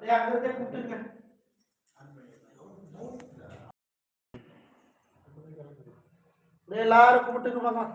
அப்படியே அங்கிருந்தே கூப்பிட்டுங்க எல்லாரும் கும்பிட்டுங்க பார்க்கலாம்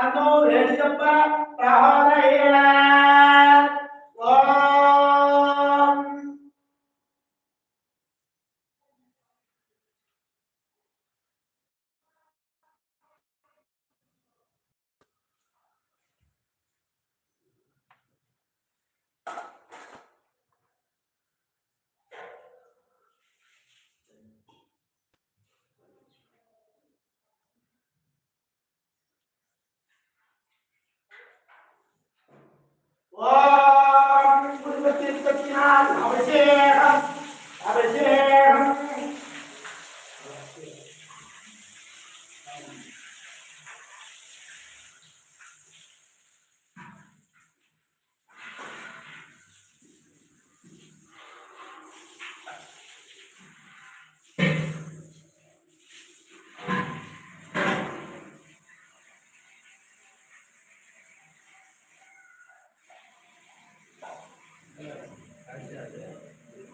ತನ್ನೋ ಹೇಳಿದಪ್ಪ ಪ್ರಹಾರ ಹೇಳ 啊小红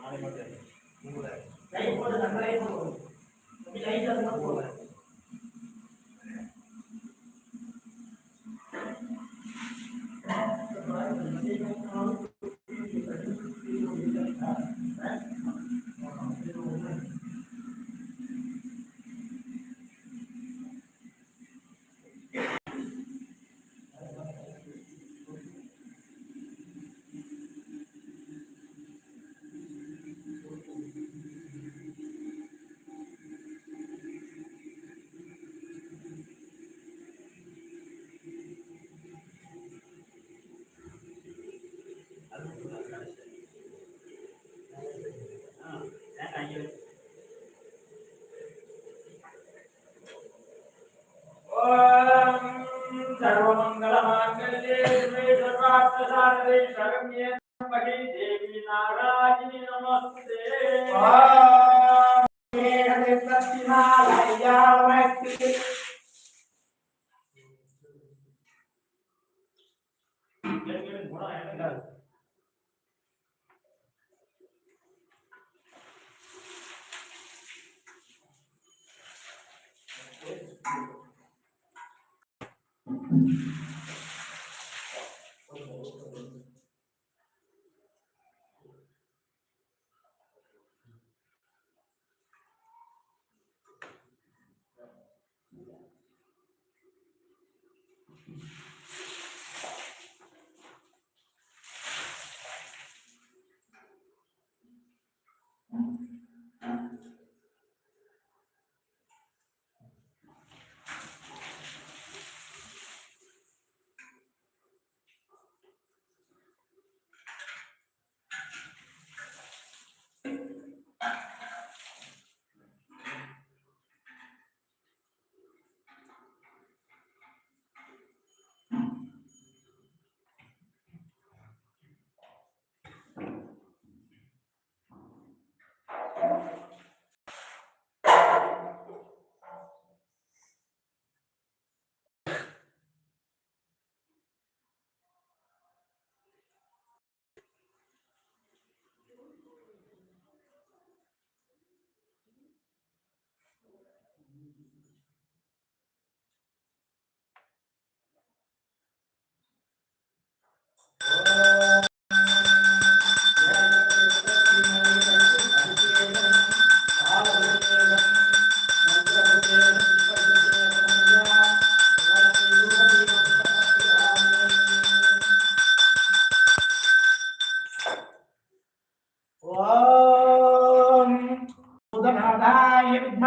además de सर्वमङ्गलमाङ्गल्ये शिवे सर्वार्थसारदे शरण्ये देवी नारायणी नमस्ते। ஓம்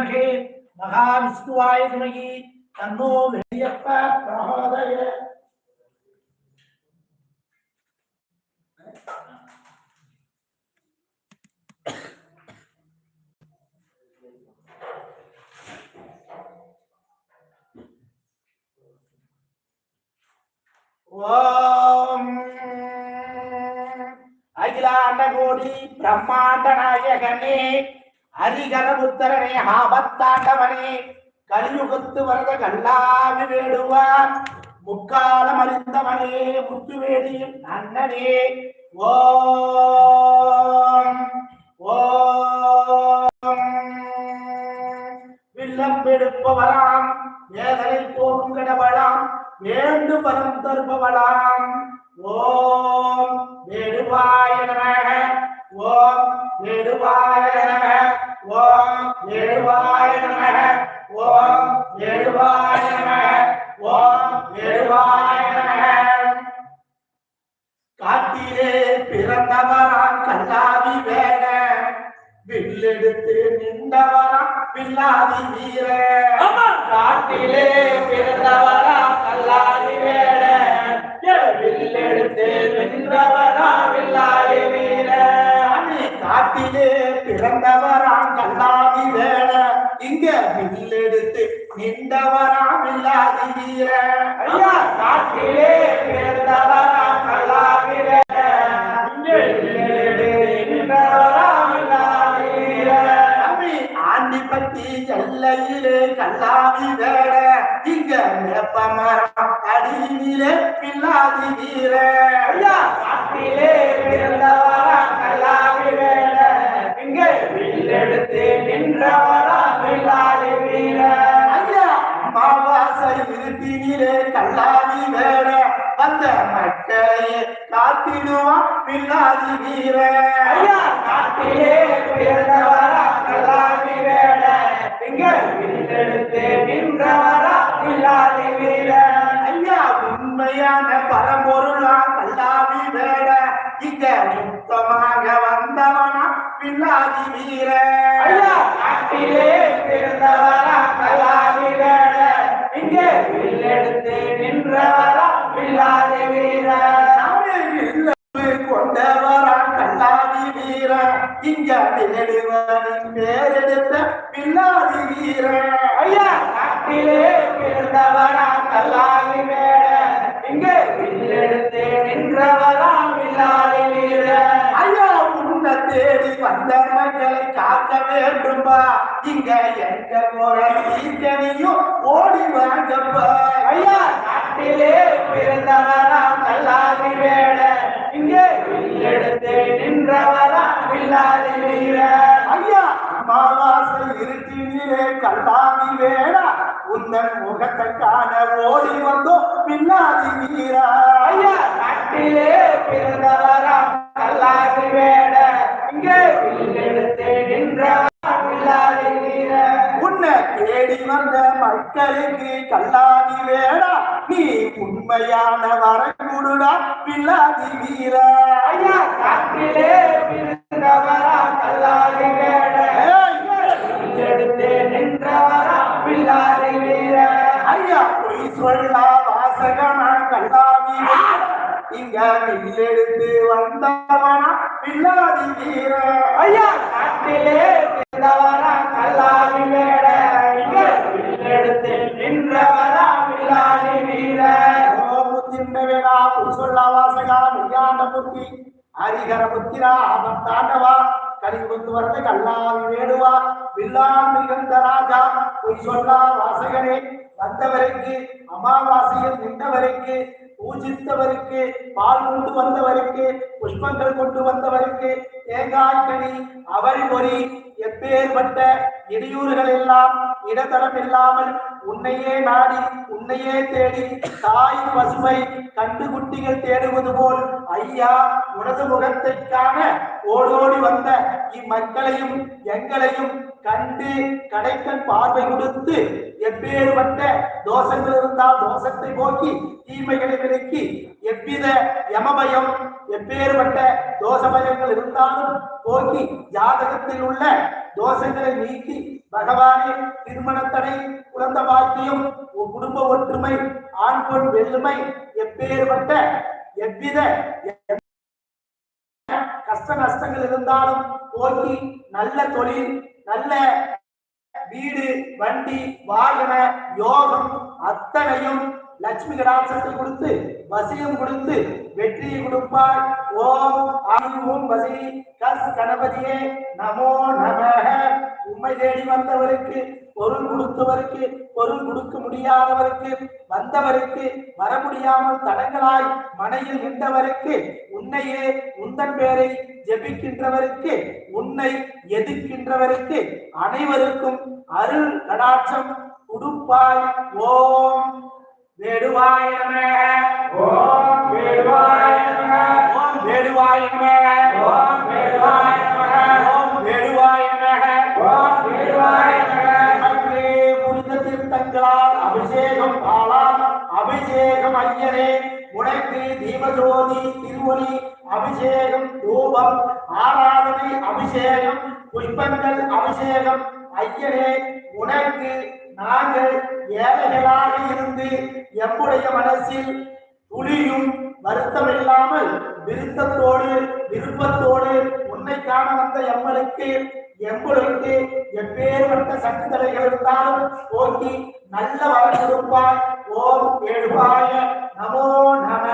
வித்மகே மகாவிஷ்ணுவாய துமகி தன்னோ வெளியப்ப பிரகோதய ஓம் அகிலாண்ட கோடி பிரம்மாண்ட நாயகனே ஹரிகர புத்தரனே ஆபத்தாண்டவனே கலியுகத்து வரத கல்லாமி வேடுவான். முக்காலம் அறிந்தவனே முத்துவேடியும் அண்ணனே. ஓம் ஓம். வில்லம்பெடுப்பவராம் வேதனை போகும் கடவளாம் வேண்டு பரம் தருபவளாம். ஓம் வேடுவாய நமக ஓம் வேடுவாய நமக ஓம் வேடுவாய நமக ஓம் வேடுவாய நமக ஓம் வேடுவாய நமக காட்டிலே பிறந்தவராம் கல்லாதி வேட வில்லெடுத்து நின்றவராம் பில்லாதி வீர காட்டிலே பிறந்தவராம் வில்லெடுத்து நின்றவராம் வீர ஐயா காட்டிலே பிறந்தவராம் கல்லாதி ஆண்டிப்பட்டி எல்லையிலே கல்லாவி வேட. இங்க மரம் அடியிலே பில்லாதி வீர ஐயா காட்டிலே பிறந்த பில்லாதி வீர. காட்டிலே பிறந்தவரா கல்லாமி வேட இங்க வில்லெடுத்து நின்றவரா இல்லாதி வீர. ஐயா உண்மையான பரம்பொருளா கல்லாவி வேட இங்க சுத்தமாக வந்த காக்க வேண்டும்பா. இங்க எங்க குறை நீயும் ஓடி வாங்கப்பா. ஐயா நாட்டிலே பிறந்தவரா கல்லாதி வேட. இங்கே வில்லெடுத்து நின்றவரா பில்லாதி வீர. ஐயா அமாவாசை இருட்டினிலே கல்லாதி வேடா. உந்தன் முகத்தை காண ஓடி வந்தோம் பில்லாதி வீரா. ஐயா நாட்டிலே உண்மையான வரங்குடுடா பில்லாதி வீரா. ஐயா நாட்டிலே பிறந்தவரா கல்லாதி வேட. நின்றவரா வில்லாதி வீர. ஐயா பொய் சொல்லா வாசகனா கல்லாதி இங்க வில்லெடுத்து வந்தவனா பில்லாதி வீரா. ஐயா காட்டிலே பிறந்தவரா புத்திரா ஆபத்தாண்டவா கலிபுத்து வரது கல்லாவி வேடுவா வில்லான் மிகுந்த ராஜா பொய் சொல்லா வாசகனே வந்தவருக்கு அமாவாசையில் நின்றவருக்கு பூஜித்தவருக்கு பால் கொண்டு வந்தவருக்கு புஷ்பங்கள் கொண்டு வந்தவருக்கு தேங்காய் கனி அவள் பொறி எப்பேற்பட்ட இடையூறுகள் எல்லாம் இடதளம் இல்லாமல் உன்னையே நாடி உன்னையே தேடி தாய் பசுமை கண்டு குட்டிகள் தேடுவது போல் ஐயா உனது முகத்தை காண ஓடோடி வந்த இம்மக்களையும் எங்களையும் கண்டு கடைக்கண் பார்வை கொடுத்து எப்பேற்பட்ட தோஷங்கள் இருந்தால் தோஷத்தை போக்கி தீமைகளை விலக்கி எவ்வித யமபயம் எப்பேற்பட்ட தோஷபயங்கள் இருந்தாலும் போக்கி ஜாதகத்தில் உள்ள தோஷங்களை நீக்கி பகவானே திருமணத்தடை குழந்த பாக்கியம் குடும்ப ஒற்றுமை ஆண் பெண் வெள்ளுமை எப்பேற்பட்ட எவ்வித கஷ்ட நஷ்டங்கள் இருந்தாலும் போக்கி நல்ல தொழில் நல்ல வீடு வண்டி வாகன யோகம் அத்தனையும் லட்சுமி கடாட்சத்தை கொடுத்து வசியம் கொடுத்து வெற்றியை கொடுப்பாள். ஓம் ஆயும் வசி. கஸ் கணபதியே நமோ நமக உண்மை தேடி வந்தவருக்கு பொருள் கொடுத்தவருக்கு பொருள் கொடுக்க முடியாதவருக்கு வந்தவருக்கு வர முடியாமல் தடங்களாய் மனையில் நின்றவருக்கு உன்னையே உந்தன் பேரை ஜெபிக்கின்றவருக்கு உன்னை எதிர்க்கின்றவருக்கு அனைவருக்கும் அருள் கடாட்சம் கொடுப்பாய். ஓம் வேடுவாய நம ஓம் வேடுவாய நம ஓம் வேடுவாய நம ஓம் வேடுவாய நம ஓம் வேடுவாய நம ஓம் வேடுவாய நம புனித தீர்த்தங்களால் அபிஷேகம் பாலால் அபிஷேகம் ஐயனே உனக்கு தீபஜோதி திருவொலி அபிஷேகம் தூபம் ஆராதனை அபிஷேகம் புஷ்பங்கள் அபிஷேகம் ஐயனே உனக்கு நாங்கள் ஏழைகளாக இருந்து எம்முடைய மனசில் துளியும் வருத்தம் இல்லாமல் விருத்தத்தோடு விருப்பத்தோடு உன்னை காண வந்த எம்மளுக்கு எம்பளுக்கு எப்பேற்பட்ட சக்திதலைகள் இருந்தாலும் போக்கி நல்ல வரம் கொடுப்பாய். ஓம் எழுவாய நமோ நம.